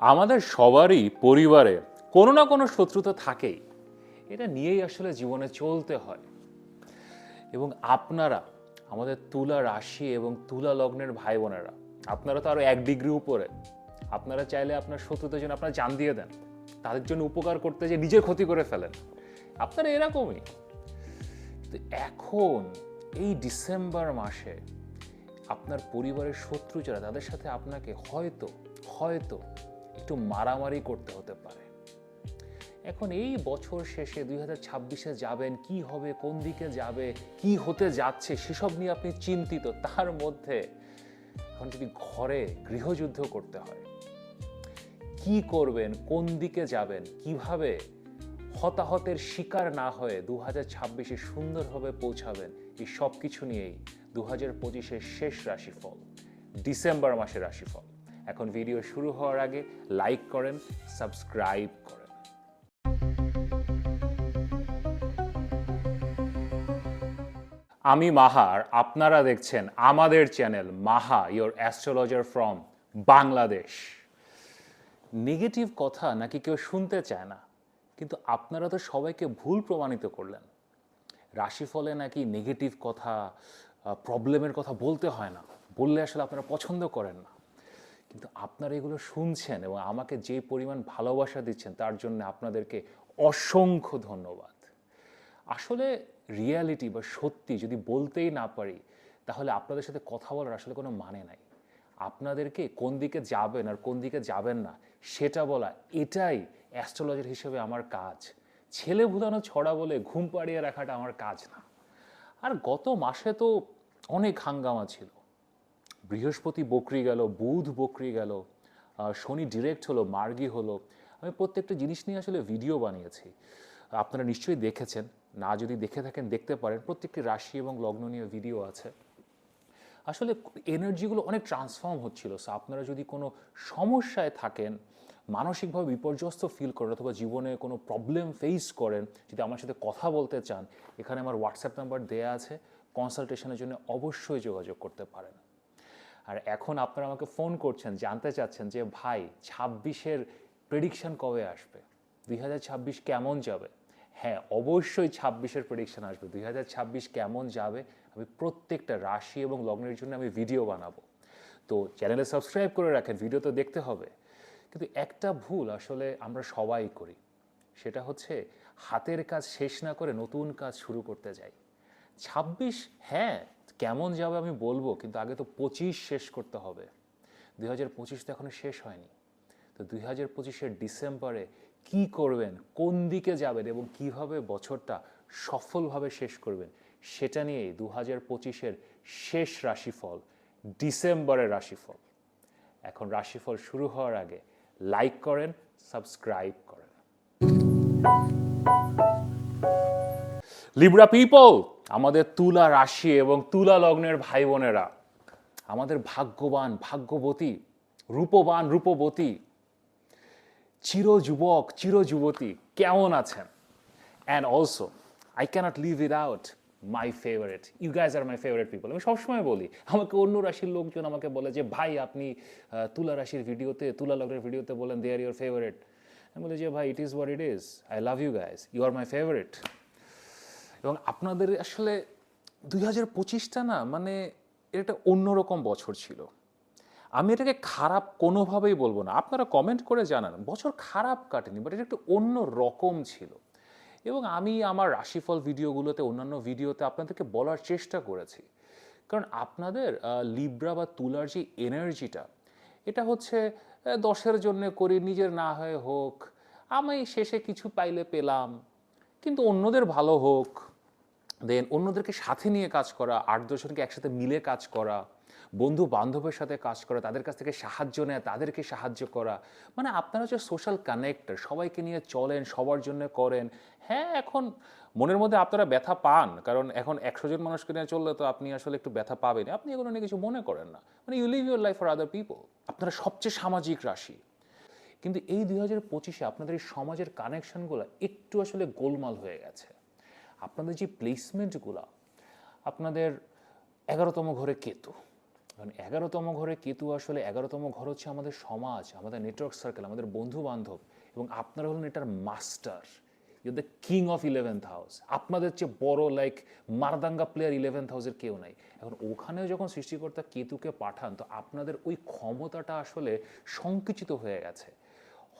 আমাদের সবারই পরিবারে কোনো না কোনো শত্রু তো থাকেই। এটা নিয়েই আসলে জীবনে চলতে হয়। এবং আপনারা, আমাদের তুলা রাশি এবং তুলা লগ্নের ভাই বোনেরা আপনারা তো আরও এক ডিগ্রি উপরে, আপনারা চাইলে আপনার শত্রুদের জন্য আপনারা জান দিয়ে দেন। তাদের জন্য উপকার করতে যে নিজের ক্ষতি করে ফেলেন, আপনারা এরকমই। তো এখন, এই ডিসেম্বর মাসে আপনার পরিবারের শত্রু যারা, তাদের সাথে আপনাকে হয়তো হয়তো একটু মারামারি করতে হতে পারে। এখন এই বছর শেষে দুই হাজার ছাব্বিশে যাবেন, কি হবে, কোন দিকে যাবে, কি হতে যাচ্ছে, সেসব নিয়ে আপনি চিন্তিত। তার মধ্যে এখন যদি ঘরে গৃহযুদ্ধ করতে হয়, কি করবেন, কোন দিকে যাবেন, কীভাবে হতাহতের শিকার না হয়ে দু হাজার ছাব্বিশে সুন্দরভাবে পৌঁছাবেন, এই সব কিছু নিয়েই দু হাজার পঁচিশের শেষ রাশিফল, ডিসেম্বর মাসের রাশিফল। এখন ভিডিও শুরু হওয়ার আগে লাইক করেন সাবস্ক্রাইব করেন। আমি মাহার, আপনারা দেখছেন আমাদের channel Maha your astrologer from Bangladesh negative কথা নাকি কেউ শুনতে চায় না, কিন্তু আপনারা তো সবাইকে ভুল প্রমাণিত করলেন। রাশিফলে নাকি নেগেটিভ কথা প্রবলেমের কথা বলতে হয় না, বললে আসলে আপনারা পছন্দ করেন না। কিন্তু আপনারা এগুলো শুনছেন এবং আমাকে যে পরিমাণ ভালোবাসা দিচ্ছেন, তার জন্য আপনাদেরকে অসংখ্য ধন্যবাদ। আসলে রিয়ালিটি বা সত্যি যদি বলতেই না পারি, তাহলে আপনাদের সাথে কথা বলার আসলে কোনো মানে নাই। আপনাদেরকে কোন দিকে যাবেন আর কোন দিকে যাবেন না, সেটা বলা, এটাই অ্যাস্ট্রোলজার হিসেবে আমার কাজ। ছেলে ভুলানো ছড়া বলে ঘুম পাড়িয়ে রাখাটা আমার কাজ না। আর গত মাসে তো অনেক হাঙ্গামা ছিল। বৃহস্পতি বকরি গেল, বুধ বকরি গেল শনি ডিরেক্ট হলো, মার্গি হলো। আমি প্রত্যেকটা জিনিস নিয়ে আসলে ভিডিও বানিয়েছি। আপনারা নিশ্চয়ই দেখেছেন, না যদি দেখে থাকেন, দেখতে পারেন, প্রত্যেকটি রাশি এবং লগ্ন নিয়ে ভিডিও আছে। আসলে এনার্জিগুলো অনেক ট্রান্সফর্ম হচ্ছিল। সো আপনারা যদি কোনো সমস্যায় থাকেন, মানসিকভাবে বিপর্যস্ত ফিল করেন, অথবা জীবনে কোনো প্রবলেম ফেস করেন, যদি আমার সাথে কথা বলতে চান, এখানে আমার হোয়াটসঅ্যাপ নাম্বার দেয়া আছে কনসালটেশনের জন্য অবশ্যই যোগাযোগ করতে পারেন। আর এখন আপনারা আমাকে ফোন করছেন, জানতে চাচ্ছেন যে, ভাই, ছাব্বিশের প্রেডিকশন কবে আসবে? দুই হাজার ছাব্বিশ কেমন যাবে? হ্যাঁ অবশ্যই ছাব্বিশের প্রেডিকশান আসবে। দুই হাজার ছাব্বিশ কেমন যাবে? আমি প্রত্যেকটা রাশি এবং লগ্নের জন্য আমি ভিডিও বানাবো। তো চ্যানেলে সাবস্ক্রাইব করে রাখেন ভিডিও তো দেখতে হবে। কিন্তু একটা ভুল আসলে আমরা সবাই করি। সেটা হচ্ছে হাতের কাজ শেষ না করে নতুন কাজ শুরু করতে যাই। ছাব্বিশ হ্যাঁ কেমন যাবে আমি বলব, কিন্তু আগে তো পঁচিশ শেষ করতে হবে। দুই হাজার পঁচিশ তো এখনও শেষ হয়নি। তো দুই হাজার পঁচিশের ডিসেম্বরে কি করবেন, কোন দিকে যাবেন এবং কীভাবে বছরটা সফলভাবে শেষ করবেন, সেটা নিয়েই দু হাজার পঁচিশের শেষ রাশিফল, ডিসেম্বরের রাশিফল। এখন রাশিফল শুরু হওয়ার আগে লাইক করেন, সাবস্ক্রাইব করেন। Libra people! আমাদের তুলা রাশি এবং তুলা লগ্নের ভাই বোনেরা, আমাদের ভাগ্যবান, ভাগ্যবতী, রূপবান, রূপবতী, চির যুবক, চির যুবতী, কেমন আছেন? And also I cannot live without my favourite you guys are my favourite people আমি সবসময় বলি, আমাকে অন্য রাশির লোকজন আমাকে বলে যে, ভাই, আপনি তুলা রাশির ভিডিওতে, তুলা লগ্নের ভিডিওতে বলেন দে আর ইউর ফেভারেট আমি বলি যে, ভাই it is what it is I love you guys you are my favourite এবং আপনাদের আসলে দুই হাজার পঁচিশটা না মানে এটা অন্যরকম বছর ছিল। আমি এটাকে খারাপ কোনোভাবেই বলব না। আপনারা কমেন্ট করে জানান, বছর খারাপ কাটেনি বাট এটা একটু অন্য রকম ছিল। এবং আমি আমার রাশিফল ভিডিওগুলোতে, অন্যান্য ভিডিওতে আপনাদেরকে বলার চেষ্টা করেছি। কারণ আপনাদের লিব্রা বা তুলার যে এনার্জিটা এটা হচ্ছে দশের জন্য করি, নিজের না হয়ে হোক, আমি শেষে কিছু পাইলে পেলাম, কিন্তু অন্যদের ভালো হোক দেন অন্যদেরকে সাথে নিয়ে কাজ করা, আট দশজনকে একসাথে মিলে কাজ করা, বন্ধু বান্ধবের সাথে কাজ করা, তাদের কাছ থেকে সাহায্য নেয়, তাদেরকে সাহায্য করা। মানে আপনারা হচ্ছে সোশ্যাল কানেক্টর সবাইকে নিয়ে চলেন, সবার জন্য করেন। হ্যাঁ এখন মনের মধ্যে আপনারা ব্যথা পান, কারণ এখন একশো জন মানুষকে নিয়ে চললে তো আপনি আসলে একটু ব্যথা পাবেন আপনি এগুলো নিয়ে কিছু মনে করেন না। মানে you live your life for other people আপনারা সবচেয়ে সামাজিক রাশি। কিন্তু এই দুই হাজার পঁচিশে আপনাদের এই সমাজের কানেকশনগুলো একটু আসলে গোলমাল হয়ে গেছে। আপনাদের যে প্লেসমেন্টগুলো আপনাদের এগারোতম ঘরে কেতু। কারণ এগারোতম ঘরে কেতু আসলে এগারোতম ঘর হচ্ছে আমাদের সমাজ, আমাদের নেটওয়ার্ক সার্কেল আমাদের বন্ধু বান্ধব এবং আপনারা হলেন এটার master you the king of eleventh house আপনাদের চেয়ে বড় লাইক মারদাঙ্গা প্লেয়ার ইলেভেন্থ হাউসের কেউ নাই। এখন ওখানেও যখন সৃষ্টিকর্তা কেতুকে পাঠান, তো আপনাদের ওই ক্ষমতাটা আসলে সংকুচিত হয়ে গেছে।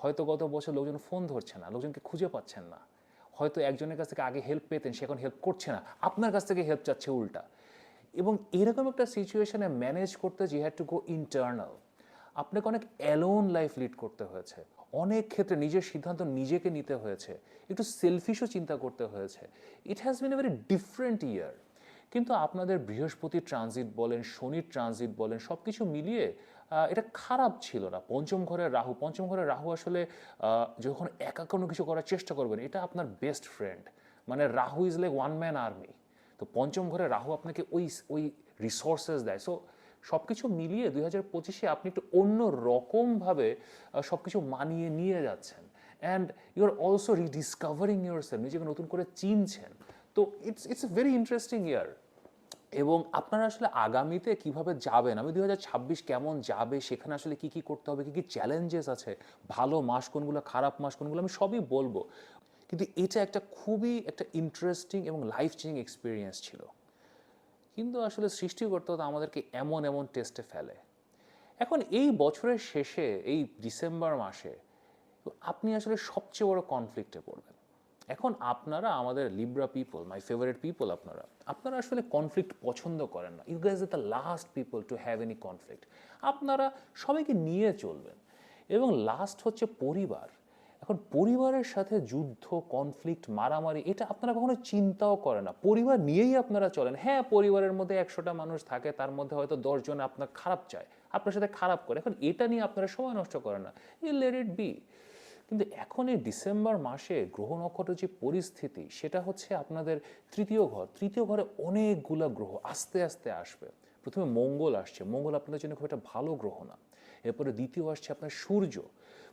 হয়তো গত বছর লোকজন ফোন ধরছে না, লোকজনকে খুঁজে পাচ্ছেন না। হয়তো একজনের কাছ থেকে আগে হেল্প পেতেন, সে এখন হেল্প করছে না। আপনার কাছ থেকে হেল্প চাচ্ছে উল্টা। এবং এরকম একটা সিচুয়েশনে ম্যানেজ করতে যে হ্যাড টু গো ইন্টারনাল আপনাকে অনেক অ্যালোন লাইফ লিড করতে হয়েছে। অনেক ক্ষেত্রে নিজের সিদ্ধান্ত নিজেকে নিতে হয়েছে। একটু সেলফিশও চিন্তা করতে হয়েছে। It has been a very different year কিন্তু আপনাদের বৃহস্পতির ট্রানজিট বলেন শনির ট্রানজিট বলেন সব কিছু মিলিয়ে এটা খারাপ ছিল না। পঞ্চম ঘরের রাহু, পঞ্চম ঘরের রাহু আসলে যখন একা কোনো কিছু করার চেষ্টা করবেন, এটা আপনার বেস্ট ফ্রেন্ড মানে Rahu is like one man army তো পঞ্চম ঘরে রাহু আপনাকে ওই ওই রিসোর্সেস দেয়। সো সব কিছু মিলিয়ে দুই হাজার পঁচিশে আপনি একটু অন্য রকমভাবে সব কিছু মানিয়ে নিয়ে যাচ্ছেন। And you are also rediscovering yourself নিজেকে নতুন করে চিনছেন। তো it's it's a very interesting year এবং আপনারা আসলে আগামীতে কীভাবে যাবেন? আমি দু হাজার ছাব্বিশ কেমন যাবে? সেখানে আসলে কি কি করতে হবে? কি কি চ্যালেঞ্জেস আছে? ভালো মাস কোনগুলো, খারাপ মাস কোনগুলো আমি সবই বলব। কিন্তু এটা একটা খুবই একটা ইন্টারেস্টিং এবং লাইফ চেঞ্জিং এক্সপিরিয়েন্স ছিল। কিন্তু আসলে সৃষ্টিকর্তা আমাদেরকে এমন এমন টেস্টে ফেলে। এখন এই বছরের শেষে, এই ডিসেম্বর মাসে, আপনি আসলে সবচেয়ে বড় কনফ্লিক্টে পড়বেন। এখন আপনারা আমাদের Libra people my favourite people আপনারা আপনারা আসলে কনফ্লিক্ট পছন্দ করেন না। You guys the last people to have any conflict আপনারা সবাইকে নিয়ে চলবেন। এবং লাস্ট হচ্ছে পরিবার। এখন পরিবারের সাথে যুদ্ধ কনফ্লিক্ট মারামারি, এটা আপনারা কখনো চিন্তাও করে না। পরিবার নিয়েই আপনারা চলেন। হ্যাঁ পরিবারের মধ্যে একশোটা মানুষ থাকে, তার মধ্যে হয়তো দশজন আপনার খারাপ চায়, আপনার সাথে খারাপ করে। এখন এটা নিয়ে আপনারা সময় নষ্ট করেন না। ই লেট ইট বি কিন্তু এখন এই ডিসেম্বর মাসে গ্রহ নক্ষত্র যে পরিস্থিতি, সেটা হচ্ছে আপনাদের তৃতীয় ঘর। তৃতীয় ঘরে অনেকগুলা গ্রহ আস্তে আস্তে আসবে। প্রথমে মঙ্গল আসছে। মঙ্গল আপনাদের জন্য খুব একটা ভালো গ্রহ না। এরপরে দ্বিতীয় আসছে আপনার সূর্য।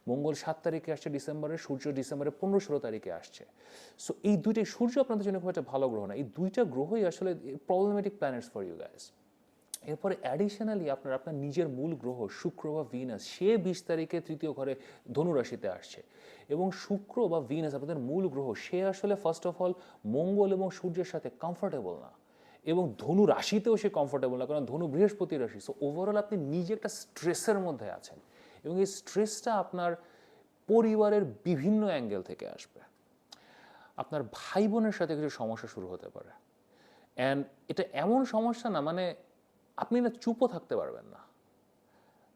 মঙ্গল সাত তারিখে আসছে ডিসেম্বরে, সূর্য ডিসেম্বরের পনেরো ষোলো তারিখে আসছে। সো এই দুইটাই সূর্য আপনাদের জন্য খুব একটা ভালো গ্রহ না। এই দুইটা গ্রহই আসলে problematic planets for you guys এরপরে অ্যাডিশনালি আপনার আপনার নিজের মূল গ্রহ, শুক্র বা ভিনাস, সে বিশ তারিখে তৃতীয় ঘরে ধনুরাশিতে আসছে। এবং শুক্র বা ভিনাস আপনাদের মূল গ্রহ, সে আসলে ফার্স্ট অফ অল মঙ্গল এবং সূর্যের সাথে কমফোর্টেবল না। এবং ধনু রাশিতেও সে কমফোর্টেবল না, কারণ ধনু বৃহস্পতি রাশি। সো ওভারঅল আপনি নিজে একটা স্ট্রেসের মধ্যে আছেন। এবং এই স্ট্রেসটা আপনার পরিবারের বিভিন্ন অ্যাঙ্গেল থেকে আসবে। আপনার ভাই বোনের সাথে কিছু সমস্যা শুরু হতে পারে। অ্যান্ড এটা এমন সমস্যা না মানে আপনি না চুপও থাকতে পারবেন না।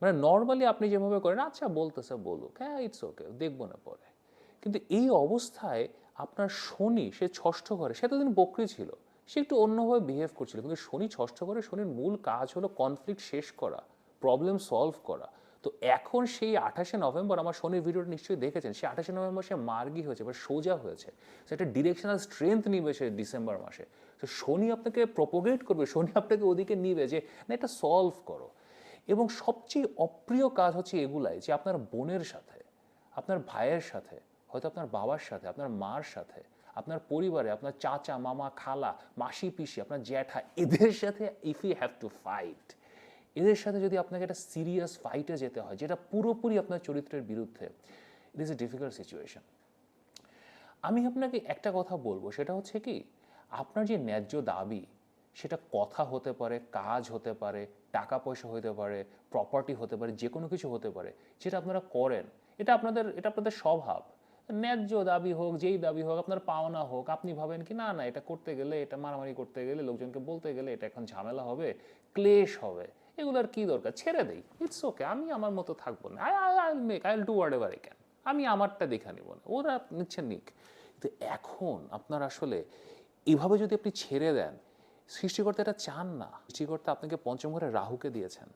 মানে নর্মালি আপনি যেভাবে করেন আচ্ছা বলতেছে, বলুক। হ্যাঁ ইটস ওকে দেখব না পরে। কিন্তু এই অবস্থায় আপনার শনি, সে ষষ্ঠ ঘরে, সে এতদিন বকরি ছিল, সে একটু অন্যভাবে বিহেভ করছিল, কিন্তু শনি ষষ্ঠ ঘরে, শনির মূল কাজ হলো কনফ্লিক্ট শেষ করা প্রবলেম সলভ করা। তো এখন সেই আঠাশে নভেম্বর আমার শনির ভিডিওটা নিশ্চয়ই দেখেছেন সে আঠাশে নভেম্বর সে মার্গি হয়েছে বা সোজা হয়েছে। সে একটা ডিরেকশনাল স্ট্রেংথ নিবে সে ডিসেম্বর মাসে। তো শনি আপনাকে প্রপোগেট করবে শনি আপনাকে ওদিকে নিবে যে, না, এটা সলভ করো। এবং সবচেয়ে অপ্রিয় কাজ হচ্ছে এগুলাই, যে আপনার বোনের সাথে, আপনার ভাইয়ের সাথে, হয়তো আপনার বাবার সাথে, আপনার মার সাথে, আপনার পরিবারে, আপনার চাচা, মামা, খালা, মাসি, পিসি, আপনার জ্যাঠা, এদের সাথে if you have to fight এদের সাথে যদি আপনাকে একটা সিরিয়াস ফাইটে যেতে হয়, যেটা পুরোপুরি আপনার চরিত্রের বিরুদ্ধে it is a difficult situation আমি আপনাকে একটা কথা বলব, সেটা হচ্ছে কি, আপনার যে ন্যায্য দাবি, সেটা কথা হতে পারে, কাজ হতে পারে, টাকা পয়সা হতে পারে প্রপার্টি হতে পারে, যে কোনো কিছু হতে পারে, যেটা আপনারা করেন, এটা আপনাদের এটা আপনাদের স্বভাব। ন্যায্য দাবি হোক, যেই দাবি হোক, আপনার পাওনা হোক, আপনি ভাবেন কি, না না, এটা করতে গেলে, এটা মারামারি করতে গেলে, লোকজনকে বলতে গেলে, এটা এখন ঝামেলা হবে, ক্লেশ হবে। এগুলোর কি দরকার? ছেড়ে দেই। ইটস ওকে আমি আমার মতো থাকব না। I I make I do whatever can আমি আমারটা দেখে নিব না। ওরা নিচ্ছে নিক। কিন্তু এখন আপনার আসলে এভাবে যদি আপনি ছেড়ে দেন, সৃষ্টিকর্তা এটা চান না। সৃষ্টিকর্তা আপনাকে পঞ্চম ঘরে রাহুকে দিয়েছেন।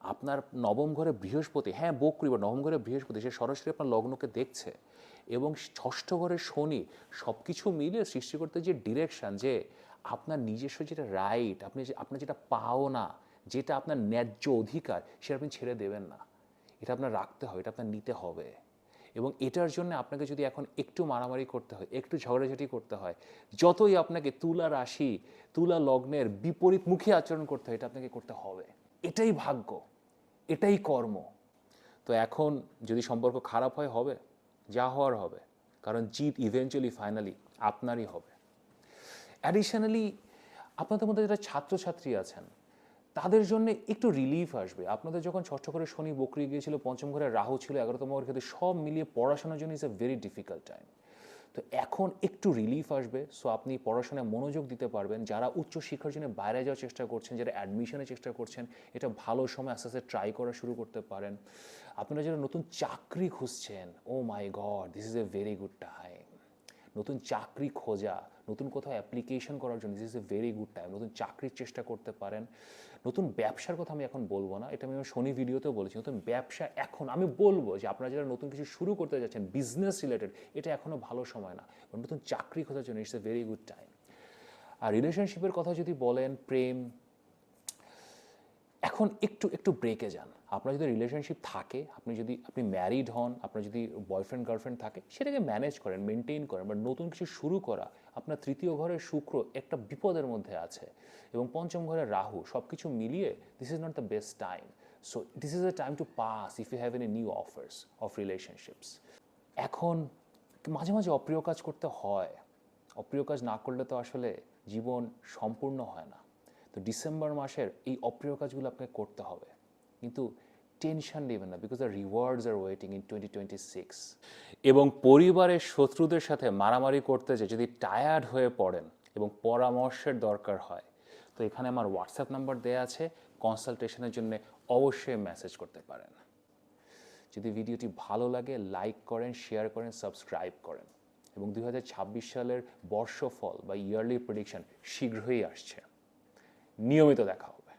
আপনার নবম ঘরে বৃহস্পতি হ্যাঁ বকরি, বা নবম ঘরে বৃহস্পতি, সে সরাসরি আপনার লগ্নকে দেখছে। এবং ষষ্ঠ ঘরে শনি সব কিছু মিলিয়ে সৃষ্টিকর্তার যে ডিরেকশন যে আপনার নিজস্ব যেটা রাইট আপনি আপনার যেটা পাও না যেটা আপনার ন্যায্য অধিকার, সেটা আপনি ছেড়ে দেবেন না। এটা আপনার রাখতে হবে, এটা আপনার নিতে হবে। এবং এটার জন্য আপনাকে যদি এখন একটু মারামারি করতে হয়, একটু ঝগড়াঝাটি করতে হয়, যতই আপনাকে তুলা রাশি, তুলা লগ্নের বিপরীত মুখী আচরণ করতে হয়, এটা আপনাকে করতে হবে। এটাই ভাগ্য, এটাই কর্ম। তো এখন যদি সম্পর্ক খারাপ হয়, হবে। যা হওয়ার হবে। কারণ জিত ইভেনচুয়ালি ফাইনালি আপনারই হবে। অ্যাডিশনালি আপনাদের মধ্যে যারা ছাত্রছাত্রী আছেন তাদের জন্য একটু রিলিফ আসবে। আপনাদের যখন ষষ্ঠ ঘরে শনি বকরি গিয়েছিল, পঞ্চম ঘরে রাহু ছিল, এগারোতম ঘরের ক্ষেত্রে সব মিলিয়ে পড়াশোনার জন্য is a very difficult time তো এখন একটু রিলিফ আসবে। সো আপনি পড়াশোনায় মনোযোগ দিতে পারবেন। যারা উচ্চ শিক্ষার জন্য বাইরে যাওয়ার চেষ্টা করছেন, যারা অ্যাডমিশনের চেষ্টা করছেন, এটা ভালো সময় আস্তে আস্তে ট্রাই করা শুরু করতে পারেন। আপনারা যারা নতুন চাকরি খুঁজছেন ও my god this is a very good time নতুন চাকরি খোঁজা নতুন কোথাও অ্যাপ্লিকেশন করার জন্য this is a very good time নতুন চাকরির চেষ্টা করতে পারেন। নতুন ব্যবসার কথা আমি এখন বলব না, এটা আমি আমার শনি ভিডিওতেও বলেছি, নতুন ব্যবসা এখন, আমি বলব যে আপনারা যারা নতুন কিছু শুরু করতে যাচ্ছেন বিজনেস রিলেটেড এটা এখনও ভালো সময় না, নতুন চাকরি খোঁজার জন্য it's a very good time আর রিলেশনশিপের কথা যদি বলেন, প্রেম এখন একটু একটু ব্রেকে যান। আপনার যদি রিলেশনশিপ থাকে, আপনি যদি, আপনি ম্যারিড হন, আপনার যদি বয়ফ্রেন্ড গার্লফ্রেন্ড থাকে, সেটাকে ম্যানেজ করেন মেনটেন করেন বাট নতুন কিছু শুরু করা আপনার তৃতীয় ঘরের শুক্র একটা বিপদের মধ্যে আছে এবং পঞ্চম ঘরের রাহু সব কিছু মিলিয়ে this is not the best time so this is a time to pass if you have any new offers of relationships এখন মাঝে মাঝে অপ্রিয় কাজ করতে হয়। অপ্রিয় কাজ না করলে তো আসলে জীবন সম্পূর্ণ হয় না। তো ডিসেম্বর মাসের এই অপ্রিয় কাজগুলো আপনাকে করতে হবে। কিন্তু টেনশন নেবেন না because the rewards are waiting in twenty twenty six এবং পরিবারের শত্রুদের সাথে মারামারি করতে যে, যদি টায়ার্ড হয়ে পড়েন এবং পরামর্শের দরকার হয়, তো এখানে আমার হোয়াটসঅ্যাপ নাম্বার দেওয়া আছে কনসালটেশনের জন্য অবশ্যই মেসেজ করতে পারেন। যদি ভিডিওটি ভালো লাগে লাইক করেন শেয়ার করেন সাবস্ক্রাইব করেন। এবং দু হাজার ছাব্বিশ সালের বর্ষফল বা ইয়ারলি প্রেডিকশন শীঘ্রই আসছে। নিয়মিত দেখা হবে।